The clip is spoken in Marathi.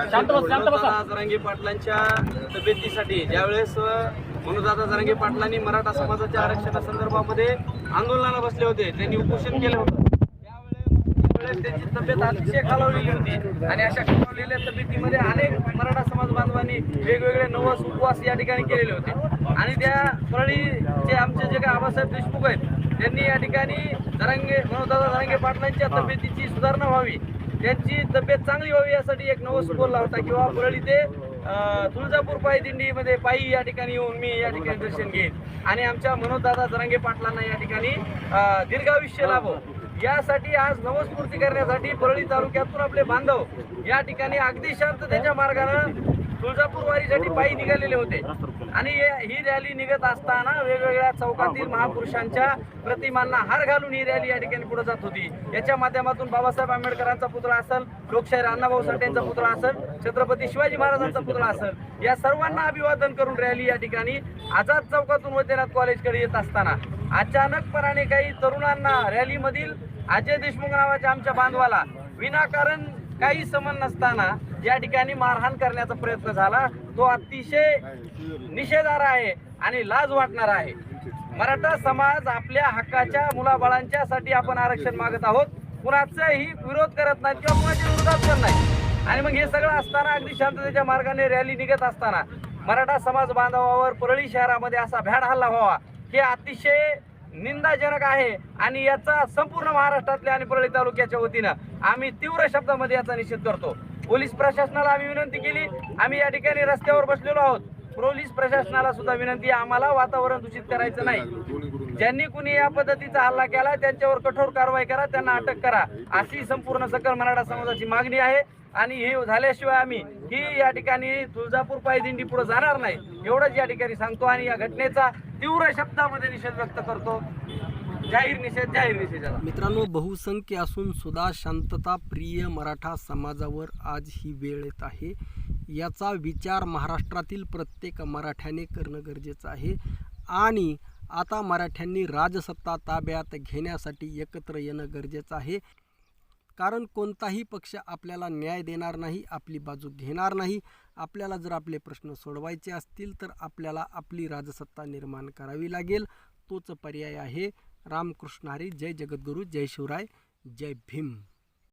मनोजदादा जरांगे पाटलांच्या तब्येतीसाठी ज्यावेळेस मनोदादा जरांगे पाटलांनी मराठा समाजाच्या आरक्षणासंदर्भामध्ये आंदोलनाला बसले होते. त्यांनी उपोषण केलं होतं. त्यावेळेस त्यांची तब्येत अतिशय खालावलेली होती. आणि अशा खालावलेल्या तब्येतीमध्ये अनेक मराठा समाज बांधवांनी वेगवेगळे नवस उपवास या ठिकाणी केलेले होते. आणि त्या परळीचे आमचे जे काही आबासाहेब देशमुख आहेत त्यांनी या ठिकाणी जरांगे मनोदादा जरांगे पाटलांच्या तब्येतीची सुधारणा व्हावी. त्यांची तब्येत चांगली व्हावी यासाठी एक नवस बोलला होता किंवा परळी ते अं, तुळजापूर पायी दिंडीमध्ये पायी या ठिकाणी येऊन मी या ठिकाणी दर्शन घेईन. आणि आमच्या मनोजदादा जरांगे पाटलांना या ठिकाणी दीर्घायुष्य लाभो. यासाठी आज नवस्फूर्ती करण्यासाठी परळी तालुक्यातून आपले बांधव या ठिकाणी अगदी शांततेच्या मार्गानं तुळजापूर वारीसाठी पायी निघालेले होते. आणि ही रॅली निघत असताना वेगवेगळ्या चौकातील महापुरुषांच्या प्रतिमांना हार घालून ही रॅली या ठिकाणी पुढे जात होती. याच्या माध्यमातून बाबासाहेब आंबेडकरांचा पुतळा असेल लोकशाहीर अण्णाभाऊ साठेंचा पुतळा असेल छत्रपती शिवाजी महाराजांचा पुतळा असेल या सर्वांना अभिवादन करून रॅली या ठिकाणी आझाद चौकातून वैद्यनाथ कॉलेजकडे येत असताना अचानकपणाने काही तरुणांना रॅलीमधील अजय देशमुख नावाच्या आमच्या बांधवाला विनाकारण काही समन नसताना ज्या ठिकाणी मारहाण करण्याचा प्रयत्न झाला तो अतिशय निषेधार आहे आणि लाज वाटणार आहे. मराठा समाज आपल्या हक्काच्या मुलाबाळांच्या साठी आपण आरक्षण मागत आहोत. कुणाचाही विरोध करत नाही किंवा कुणाच्या विरोधात पण नाही. आणि मग हे सगळं असताना अगदी शांततेच्या मार्गाने रॅली निघत असताना मराठा समाज बांधवावर परळी शहरामध्ये असा भ्याड हल्ला व्हावा हे अतिशय निंदाजनक आहे आणि याचा संपूर्ण महाराष्ट्रातल्या आणि परळी तालुक्याच्या वतीनं आम्ही तीव्र शब्दामध्ये याचा निषेध करतो. पोलीस प्रशासनाला आम्ही विनंती केली. आम्ही या ठिकाणी रस्त्यावर बसलेलो आहोत. पोलीस प्रशासनाला सुद्धा विनंती आम्हाला वातावरण दूषित करायचं नाही. ज्यांनी कुणी या पद्धतीचा हल्ला केला त्यांच्यावर कठोर कारवाई करा त्यांना अटक करा. अशी संपूर्ण सकल मराठा समाजाची मागणी आहे. आणि हे झाल्याशिवाय आम्ही ही या ठिकाणी तुळजापूर पायदिंडी पुढे जाणार नाही. एवढंच या ठिकाणी सांगतो आणि या घटनेचा तीव्र शब्दामध्ये निषेध व्यक्त करतो. जाहीर निषेध जाहीर निषेधाला. मित्रांनो बहुसंख्य असून सुद्धा शांतता प्रिय मराठा समाजावर आज ही वेळ येत आहे. याचा विचार महाराष्ट्रातील प्रत्येक मराठ्याने करणं गरजेचं आहे. आणि आता मराठ्यांनी राजसत्ता ताब्यात घेण्यासाठी एकत्र येणं गरजेचं आहे. कारण कोणताही पक्ष आपल्याला न्याय देणार नाही आपली बाजू घेणार नाही. आपल्याला जर आपले प्रश्न सोडवायचे असतील तर आपल्याला आपली राजसत्ता निर्माण करावी लागेल. तोच पर्याय आहे. रामकृष्ण हरी जय जगद्गुरू जय शिवराय जय भीम.